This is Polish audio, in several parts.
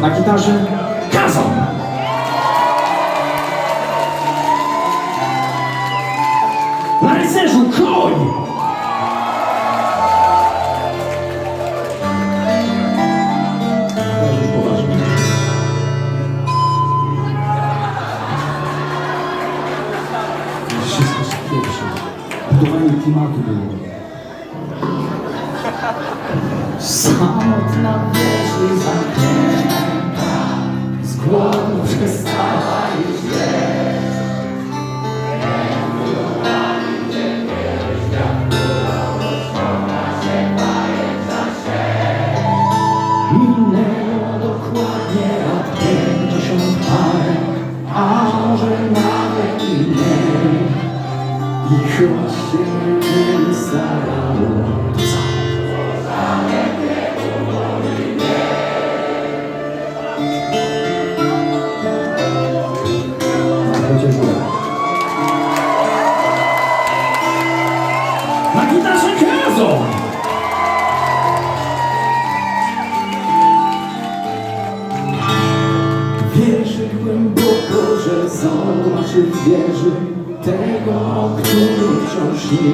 Na gitarze Kazon. Na rycerzu koń. Wszystko z pierwsze. Budowanie klimatu było. Samotna wieży zamknięta Z głodu przestała już jeść Minęło dokładnie lat pięćdziesiąt parę A może nawet i mniej. I się zobaczy w wieży tego, o którym wciąż śni.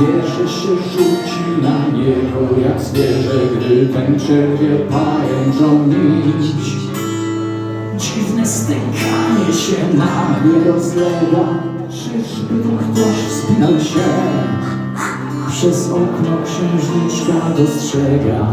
Wierzy się rzuci na niego jak zwierzę, gdy ten czerwie pajęczą nić. Dziwne stękanie się na mnie rozlega Czyżby tu ktoś wspinał się Przez okno księżniczka dostrzega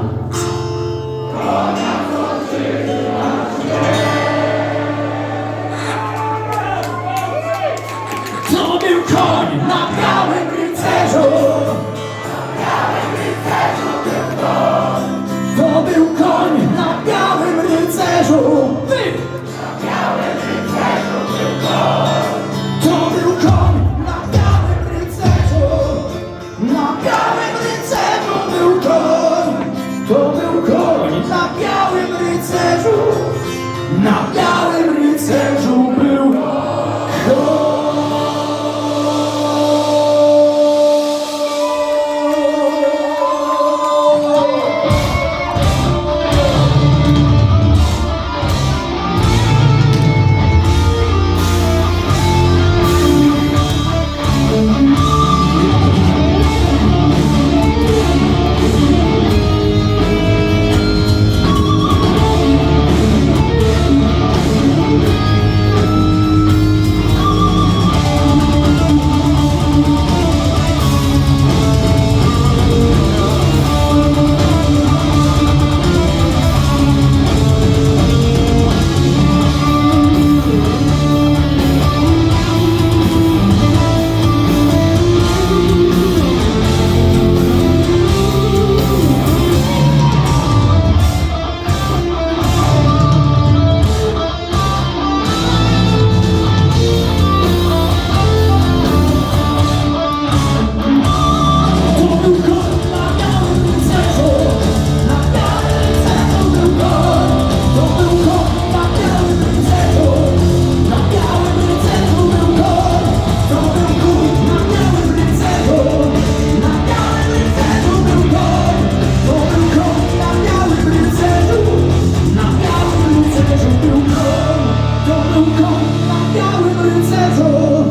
To był koń na białym rycerzu.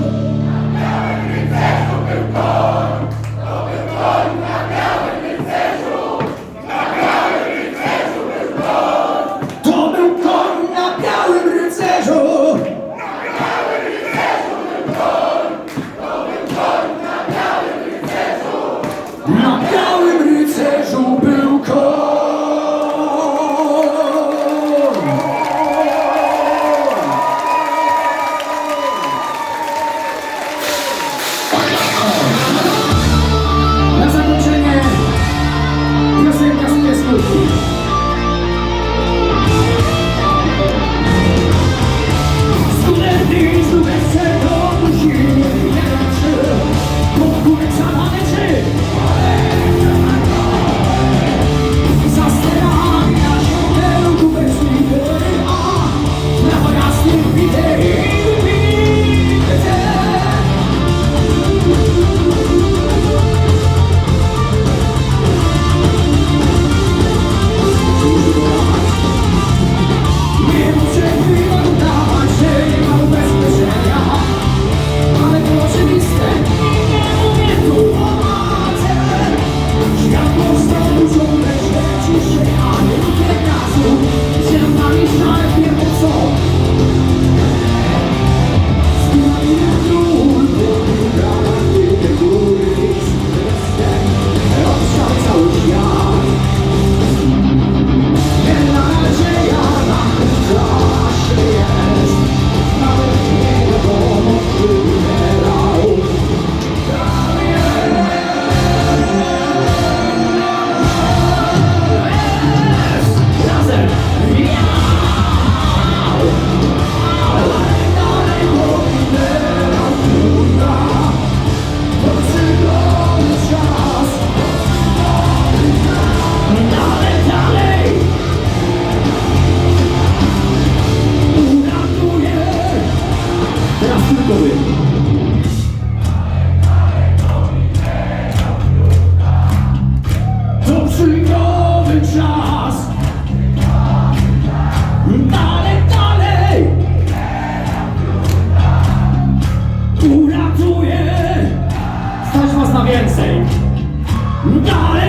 Die!